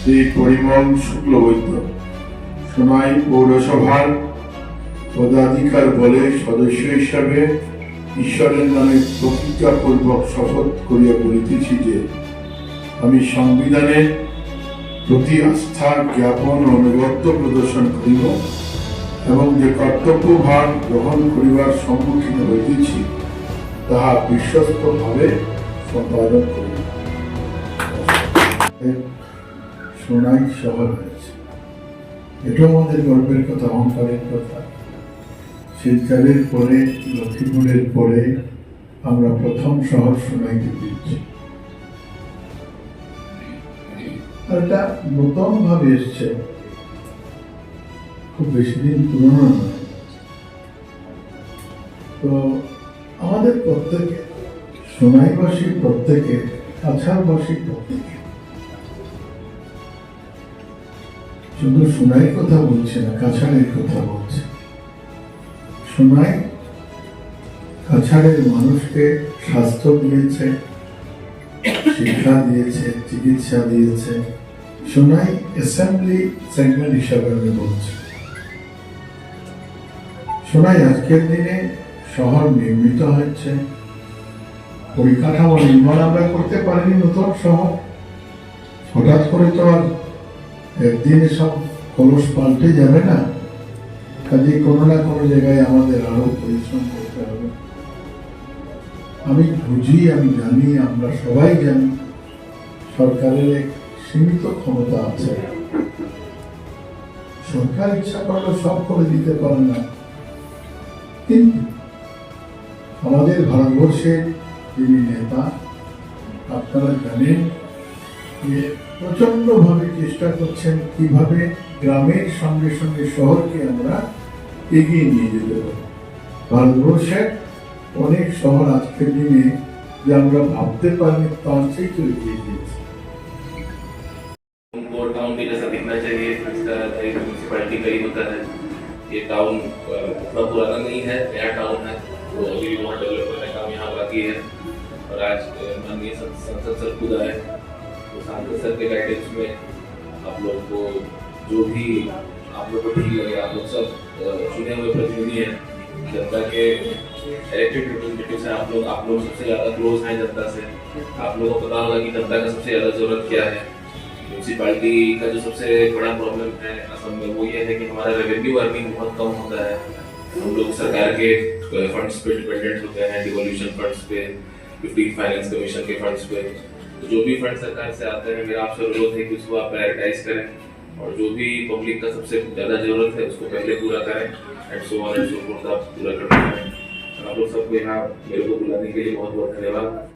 শ্রী পরিমল শুক্লবৈদ্য, সোনাই পৌরসভার পদাধিকার বলে সদস্য হিসাবে ঈশ্বরের নামে প্রতিজ্ঞাপূর্বক শপথ করিয়া বলিতেছি যে, আমি সংবিধানের প্রতি আস্থা জ্ঞাপন ও অনুগত্য প্রদর্শন করিব এবং যে কর্তব্যভার গ্রহণ করিবার সম্মুখীন হইতেছি, তাহা বিশ্বস্তভাবে সম্পাদন করিব। সোনাই শহর হয়েছে এটাও আমাদের গর্বের কথা, অহংকারের কথা। শিলচরের পরে, লক্ষ্মীপুরের পরে আমরা প্রথম শহর পেয়েছি আর এটা নতুন ভাবে এসছে। খুব বেশি দিন পুরনো নয়। তো আমাদের প্রত্যেকে সোনাইবাসী প্রত্যেকে কাছাড়বাসী প্রত্যেকে শুধু সোনাইয়ের কথা বলছে না, কাছাড়ের কথা বলছে। সোনাই কাছাড়ের মানুষকে স্বাস্থ্য দিয়েছে, শিক্ষা দিয়েছে, চিকিৎসা দিয়েছে। সোনাই অ্যাসেম্বলি সেগমেন্ট হিসাবে আমি বলছি। সোনাই আজকের দিনে শহর নির্মিত হচ্ছে পরিকাঠামো নির্মাণ আমরা করতে পারিনি নতুন শহর। হঠাৎ করে তো আর একদিনে সব কলস পাল্টে যাবে না? কাজে কোনো না কোনো জায়গায় আমাদের আরও পরিশ্রম করতে হবে। আমি বুঝি, আমি জানি, আমরা সবাই জানি, সরকারের এক সীমিত ক্ষমতা আছে। সরকার ইচ্ছা করলে সব করে দিতে পারে না। কিন্তু আমাদের ভারতবর্ষের যিনি নেতা, আপনারা জানেন যে প্রচন্ড ভাবে চেষ্টা করছেন কিভাবে গ্রামের সঙ্গে সঙ্গে শহরকে আমরা এগিয়ে নিয়ে যেতে পারি ভারতবর্ষের অনেক শহর আজকের দিনে যে আমরা ভাবতে পারিনি তার চেয়ে তো এগিয়ে গিয়েছে उनको टाउन के जैसा दिखना चाहिए इसका एक म्यूनसिपैलिटी का ही होता है ये टाउन उतना पुराना नहीं है नया टाउन है तो अभी भी बहुत डेवलप करने का काम यहाँ बाकी है और आज अ, माननीय सं- संसद सर खुद आए तो सर के गाइडेंस में आप लोग को जो भी आप लोग को ठीक लगे, आप लोग सब चुने हुए प्रतिनिधि हैं। जनता के इलेक्टेड रिप्रेजेंटेटिव हैं, आप लोग आप लोग सबसे ज़्यादा क्लोज हैं जनता से। आप लोगों को पता होगा कि जनता का सबसे ज़्यादा ज़रूरत क्या है। म्यूनसिपाली का जो सबसे बड़ा प्रॉब्लम है असम में, वो ये है कि हमारा रेवेन्यू अर्निंग बहुत कम होता है। हम लोग सरकार के फंड्स पे डिपेंडेंट होते हैं डिवोल्यूशन फंड्स पे फिफ्टीन फाइनेंस कमीशन के फंड्स पे। तो जो भी फंड सरकार से आते हैं, मेरा आपसे अनुरोध है कि उसको आप प्रायोरिटाइज करें और जो भी पब्लिक का सबसे ज़्यादा ज़रूरत है, उसको पहले पूरा करें and so on and so forth आप पूरा करते हैं। आप लोग सबको यहाँ मेरे को बुलाने के लिए बहुत बहुत धन्यवाद।